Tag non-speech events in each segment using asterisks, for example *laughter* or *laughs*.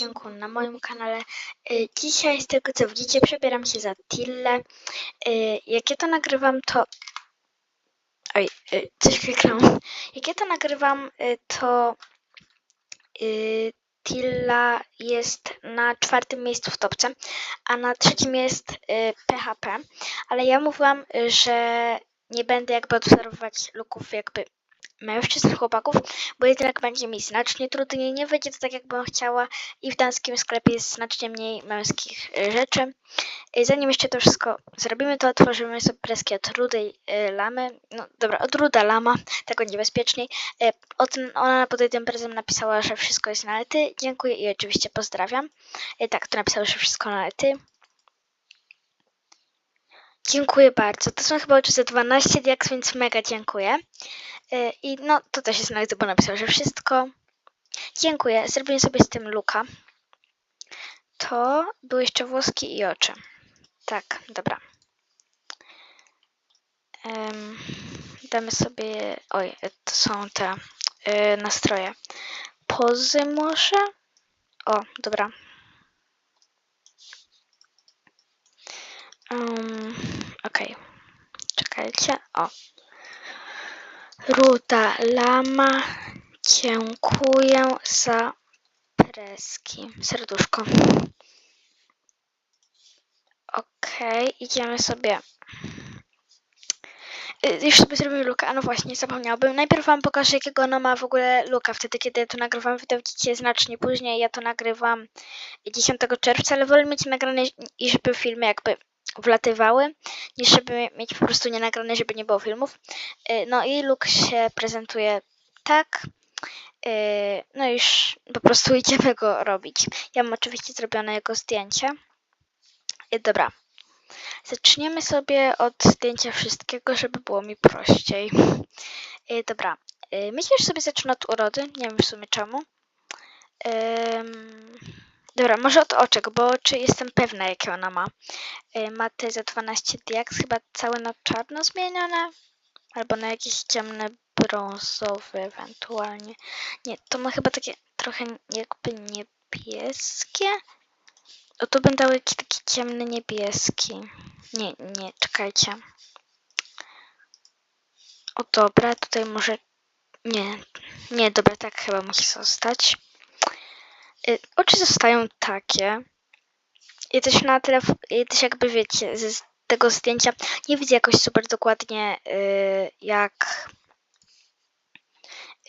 odcinku na moim kanale. Y, Dzisiaj, z tego co widzicie, przebieram się za Tillę. Y, Jak ja to nagrywam, to... Oj, y, coś kliknąłem. Jak ja to nagrywam, to Tilla jest na czwartym miejscu w topce, a na trzecim jest PHP. Ale ja mówiłam, że nie będę jakby obserwować luków jakby mężczyzn, chłopaków, bo jednak będzie mi znacznie trudniej, nie wyjdzie to tak jakbym chciała i w damskim sklepie jest znacznie mniej męskich y, rzeczy. Zanim jeszcze to wszystko zrobimy, to otworzymy sobie preski od rudej y, lamy, no dobra, od ruda lama, tego niebezpieczniej. Y, ona pod tym prezem napisała, że wszystko jest na ty. Dziękuję i oczywiście pozdrawiam. Tak, to napisała, że wszystko na ty. Dziękuję bardzo. To są chyba oczy za 12 diaks, więc mega dziękuję. Y, I no, to też jest nawet, bo napisał, że wszystko. Dziękuję. Zrobimy sobie z tym luka. To były jeszcze włoski i oczy. Tak, dobra. Em, damy sobie. Oj, to są te y, nastroje. Pozy może? O, dobra. Um, Okej. Czekajcie. O. Ruda lama. Dziękuję za preski. Serduszko. Okej, idziemy sobie. Y, Już sobie zrobimy luka. A no właśnie, zapomniałabym. Najpierw wam pokażę, jakiego ona ma w ogóle luka. Wtedy, kiedy to nagrywam, wy to widzicie znacznie później. Ja to nagrywam 10 czerwca, ale wolę mieć nagrane żeby filmy jakby wlatywały, niż żeby mieć po prostu nie nagrane, żeby nie było filmów. Y, No i look się prezentuje tak. Y, No już po prostu idziemy go robić. Ja mam oczywiście zrobione jego zdjęcie. Y, Dobra. Zaczniemy sobie od zdjęcia wszystkiego, żeby było mi prościej. Dobra. Myślę, że sobie zacznę od urody. Nie wiem w sumie czemu. Dobra, może od oczek, bo oczy jestem pewna, jakie ona ma. Y, Ma te za 12 diaks, chyba całe na czarno zmienione. Albo na jakieś ciemne brązowe ewentualnie. Nie, to ma chyba takie trochę jakby niebieskie. O, to będą jakiś taki ciemny niebieski. Nie, nie, czekajcie. O, dobra, tutaj może... Nie, nie, dobra, tak chyba musi zostać. Y, Oczy zostają takie. I też na telefon, i też jakby wiecie, z tego zdjęcia nie widzę jakoś super dokładnie y, jak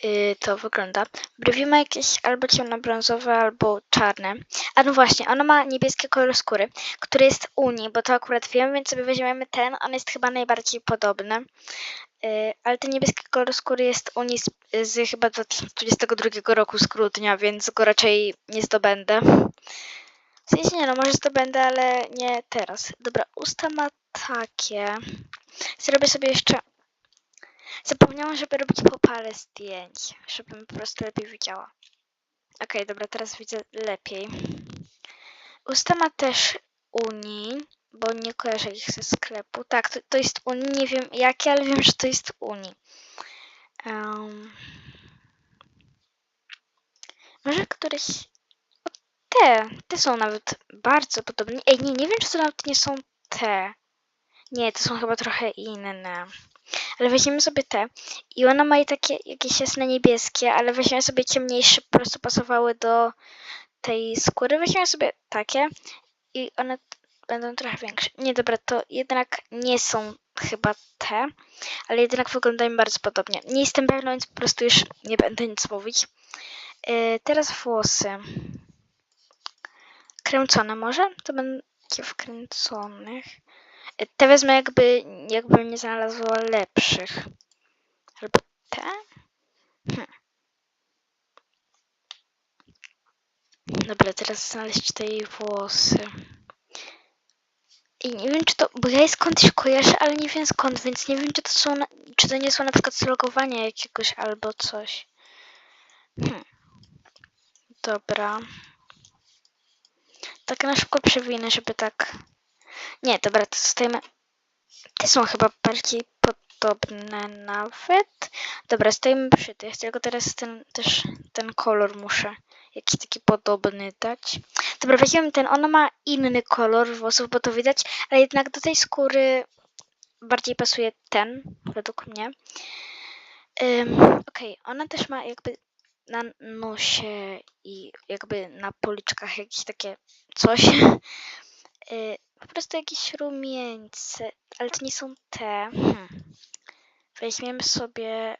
y, to wygląda. Brwi ma jakieś albo ciemnobrązowe, albo czarne. A no właśnie, ona ma niebieski kolor skóry, który jest Uni, bo to akurat wiem, więc sobie weźmiemy ten. On jest chyba najbardziej podobny. Y, ale ten niebieski kolor skóry jest Uni z, z chyba 2022 roku z grudnia, więc go raczej nie zdobędę. W sensie nie no, może zdobędę, ale nie teraz. Dobra, usta ma takie. Zrobię sobie jeszcze... Zapomniałam, żeby robić po parę zdjęć, żebym po prostu lepiej widziała. Okej, dobra, teraz widzę lepiej. Usta ma też Uni, bo nie kojarzę ich ze sklepu. Tak, to, to jest Uni, nie wiem jakie, ale wiem, że to jest Uni. Em, może któryś... O, te, te są nawet bardzo podobne. Ej, nie, nie wiem, czy to nawet nie są te. Nie, to są chyba trochę inne. Ale weźmiemy sobie te. I ona ma takie jakieś jasne niebieskie, ale weźmiemy sobie ciemniejsze, po prostu pasowały do tej skóry. Weźmiemy sobie takie i one będą trochę większe. Nie, dobra, to jednak nie są chyba te, ale jednak wyglądają bardzo podobnie. Nie jestem pewna, więc po prostu już nie będę nic mówić. Yy, teraz włosy. Kręcone może? To będzie wkręconych. Yy, Te wezmę jakby, jakbym nie znalazła lepszych. Albo te? Hm. Dobra, teraz znaleźć te jej włosy. I nie wiem, czy to. Bo ja skądś kojarzę, ale nie wiem skąd, więc nie wiem, czy to są. Czy to nie są na przykład z logowania jakiegoś albo coś. Hm. Dobra. Tak na szybko przewinę, żeby tak. Nie, dobra, to zostajemy. Te są chyba bardziej podobne nawet. Dobra, stoimy przy tych, tylko teraz ten też ten kolor muszę jakiś taki podobny dać. Dobra, weźmiemy ten, ona ma inny kolor włosów, bo to widać, ale jednak do tej skóry bardziej pasuje ten, według mnie. Ym, Okej, ona też ma jakby na nosie i jakby na policzkach jakieś takie coś. *laughs* Y, po prostu jakieś rumieńce, ale to nie są te. Hmm. Weźmiemy sobie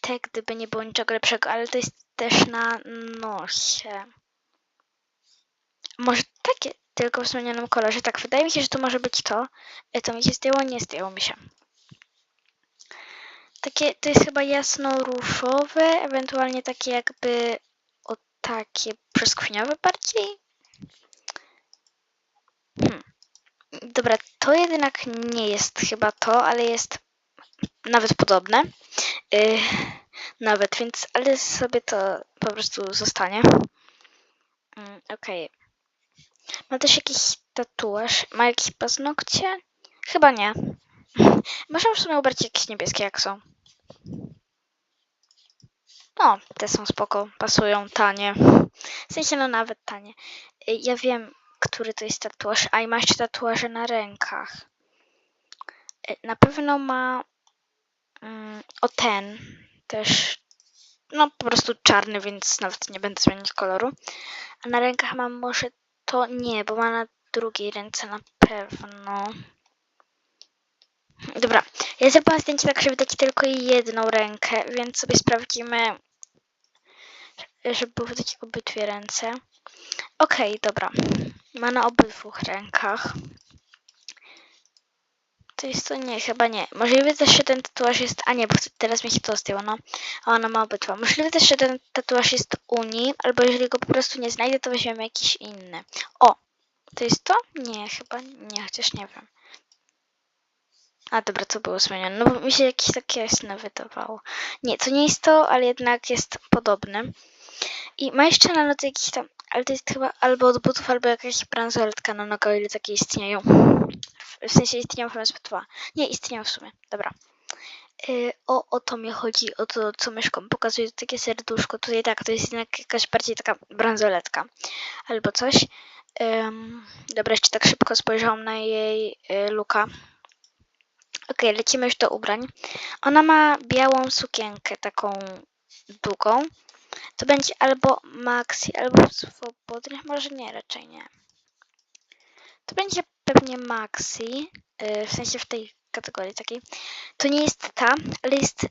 te, gdyby nie było niczego lepszego, ale to jest też na nosie. Może takie, tylko w zmienionym kolorze. Tak, wydaje mi się, że to może być to. E, To mi się zdjęło, nie zdjęło mi się. Takie, to jest chyba jasno-różowe, ewentualnie takie jakby o takie brzoskwiniowe bardziej. Hmm. Dobra, to jednak nie jest chyba to, ale jest nawet podobne. Yy, nawet, więc, ale sobie to po prostu zostanie. Mm, Okej. Ma też jakiś tatuaż? Ma jakieś paznokcie? Chyba nie. *laughs* Można w sumie ubrać jakieś niebieskie, jak są. No, te są spoko, pasują, tanie. W sensie, no nawet tanie. Y, Ja wiem, który to jest tatuaż, a i ma jeszcze tatuaże na rękach. Y, Na pewno ma o ten też, no po prostu czarny, więc nawet nie będę zmieniać koloru. A na rękach mam może to nie, bo ma na drugiej ręce na pewno. Dobra, ja zrobiłam zdjęcie tak, żeby dać tylko jedną rękę, więc sobie sprawdzimy, żeby były takie obydwie ręce. Okej, dobra. Ma na obydwu rękach. To jest to nie, chyba nie. Możliwe też, że ten tatuaż jest. A nie, bo teraz mi się to zdjęło, no. A ona ma obydwa. Możliwe też, że ten tatuaż jest u niej, albo jeżeli go po prostu nie znajdę, to weźmiemy jakiś inny. O! To jest to? Nie, chyba nie, chociaż nie wiem. A dobra, to było zmienione. No bo mi się jakieś takie jasne wydawało. Nie, to nie jest to, ale jednak jest podobny. I ma jeszcze na nodze jakiś tam, ale to jest chyba albo od butów, albo jakaś bransoletka na nogę, ile takie istnieją. W, sensie istnieją zbyt dwa. Nie, istnieją w sumie. Dobra. Y, o, o to mi chodzi, o to, co myszką pokazuje, takie serduszko. Tutaj tak, to jest jednak jakaś bardziej taka bransoletka. Albo coś. Dobra, jeszcze tak szybko spojrzałam na jej y, luka. Okej, lecimy już do ubrań. Ona ma białą sukienkę, taką długą. To będzie albo maxi, albo swobodny, może nie, raczej nie. To będzie pewnie maxi, yy, w sensie w tej kategorii takiej. To nie jest ta, ale jest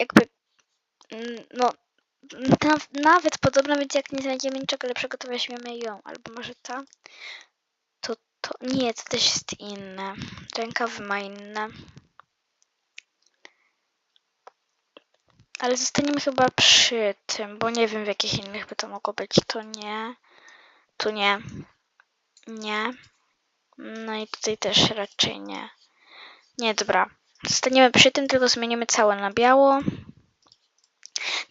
jakby, mm, no, na, nawet podobna, więc jak nie znajdziemy niczego lepszego, to weźmiemy ją. Albo może ta. To, to, nie, to też jest inne. Rękawy ma inne. Ale zostaniemy chyba przy tym, bo nie wiem w jakich innych by to mogło być. To nie. Tu nie. Nie. No i tutaj też raczej nie. Nie, dobra. Zostaniemy przy tym, tylko zmienimy całe na biało.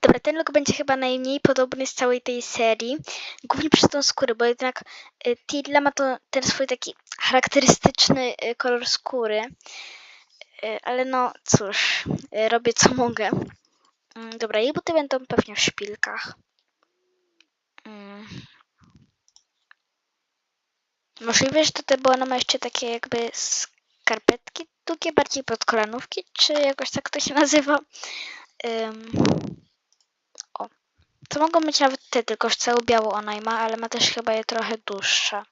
Dobra, ten look będzie chyba najmniej podobny z całej tej serii. Głównie przez tą skórę, bo jednak y, Tilla ma to, ten swój taki charakterystyczny y, kolor skóry. Y, ale no cóż, y, robię co mogę. Mm, Dobra, jej buty będą pewnie w szpilkach. Mm. Możliwe, że tutaj, bo ona jeszcze takie jakby skarpetki długie, bardziej pod kolanówki, czy jakoś tak to się *laughs* nazywa. Ym. O. To mogą być nawet te, tylko że całą białą ona ma, ale ma też chyba je trochę dłuższe.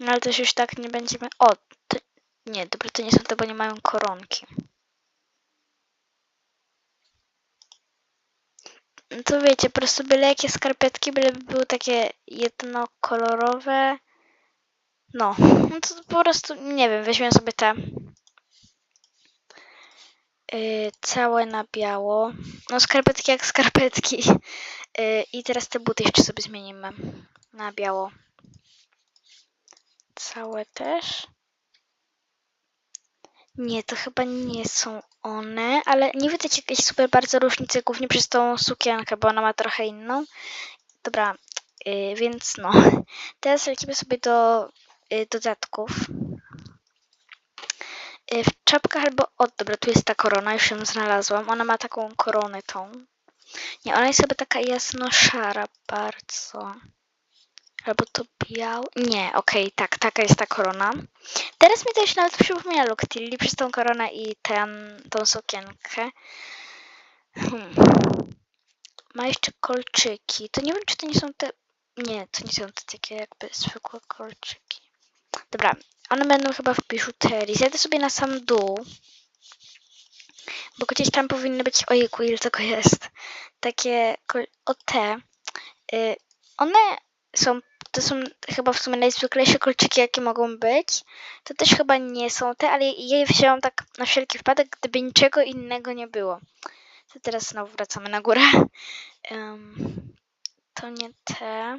No ale też już tak nie będziemy... O! To... Nie, dobra, to nie są te, bo nie mają koronki. No to wiecie, po prostu byle jakie skarpetki, byleby były takie jednokolorowe. No, no to po prostu, nie wiem, weźmiemy sobie te yy, całe na biało. No skarpetki jak skarpetki. Yy, *laughs* I teraz te buty jeszcze sobie zmienimy na biało. Całe też. Nie, to chyba nie są one, ale nie widać jakiejś super bardzo różnicy, głównie przez tą sukienkę, bo ona ma trochę inną. Dobra, yy, więc no. *laughs* Teraz lecimy sobie do yy, dodatków. Yy, w czapkach albo... O, dobra, tu jest ta korona, już ją znalazłam. Ona ma taką koronę tą. Nie, ona jest chyba taka jasno-szara bardzo. Albo to biała. Nie, okej, tak, taka jest ta korona. Teraz mi też nawet przypomina look Tilly przez tą koronę i ten, tą sukienkę. Hmm. Ma jeszcze kolczyki. To nie wiem, czy to nie są te... Nie, to nie są te takie jakby zwykłe kolczyki. Dobra, one będą chyba w biżuterii. Zjadę sobie na sam dół. Bo gdzieś tam powinny być... Ojejku, ile tego jest. Takie... O te. Y, one są... To są chyba w sumie najzwyklejsze kolczyki, jakie mogą być. To też chyba nie są te, ale je wzięłam tak na wszelki wypadek, gdyby niczego innego nie było. To teraz znowu wracamy na górę. Em, to nie te.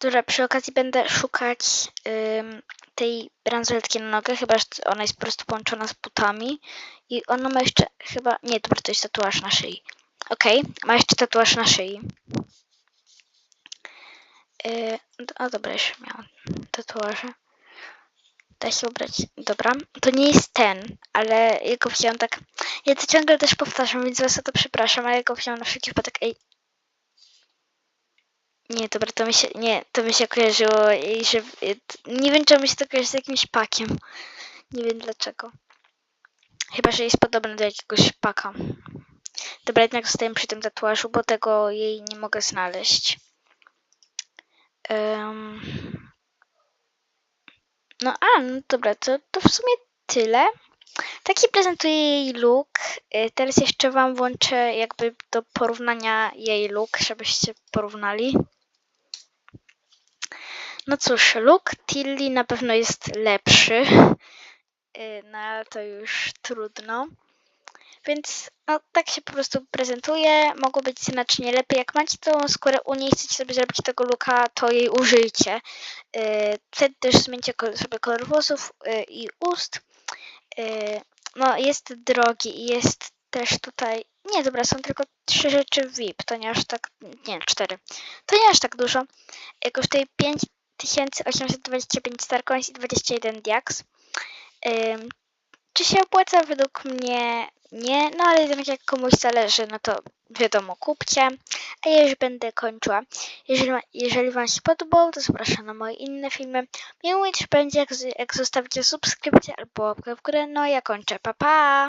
Dobra, przy okazji będę szukać tej bransoletki na nogę, chyba że ona jest po prostu połączona z butami. I ona ma jeszcze chyba... Nie, dobra, to jest tatuaż na szyi. Okej, ma jeszcze tatuaż na szyi. Yy, a dobra, jeszcze miałam tatuaże. Da się ubrać. Dobra, to nie jest ten, ale ja go wziąłem tak... Ja to ciągle też powtarzam, więc was o to przepraszam, ale ja go wziąłem na wszelki wypadek. Ej, nie, dobra, to mi się, nie, to mi się kojarzyło i że, nie wiem czemu mi się to kojarzy z jakimś pakiem. Nie wiem dlaczego. Chyba, że jest podobny do jakiegoś paka. Dobra, jednak zostaję przy tym tatuażu, bo tego jej nie mogę znaleźć. Em, No a, no dobra, to, to w sumie tyle. Taki prezentuje jej look. Y, Teraz jeszcze wam włączę jakby do porównania jej look, żebyście porównali. No cóż, look Tilly na pewno jest lepszy. Y, No ale to już trudno. Więc no, tak się po prostu prezentuje. Mogło być znacznie lepiej. Jak macie tą skórę u niej, chcecie sobie zrobić tego looka, to jej użyjcie. Yy, wtedy też zmieńcie sobie kolor włosów yy, i ust. Yy, no, jest drogi i jest też tutaj. Nie, dobra, są tylko trzy rzeczy VIP. To nie aż tak. Nie, cztery. To nie aż tak dużo. Yy, kosztuje 5825 Starcoins i 21 Diaks. Czy się opłaca? Według mnie nie, no ale jednak jak komuś zależy, no to wiadomo, kupcie. A ja już będę kończyła. Jeżeli, jeżeli Wam się podobało, to zapraszam na moje inne filmy. Miło mi też będzie, jak, jak zostawicie subskrypcję albo łapkę w górę. No ja kończę. Pa, pa!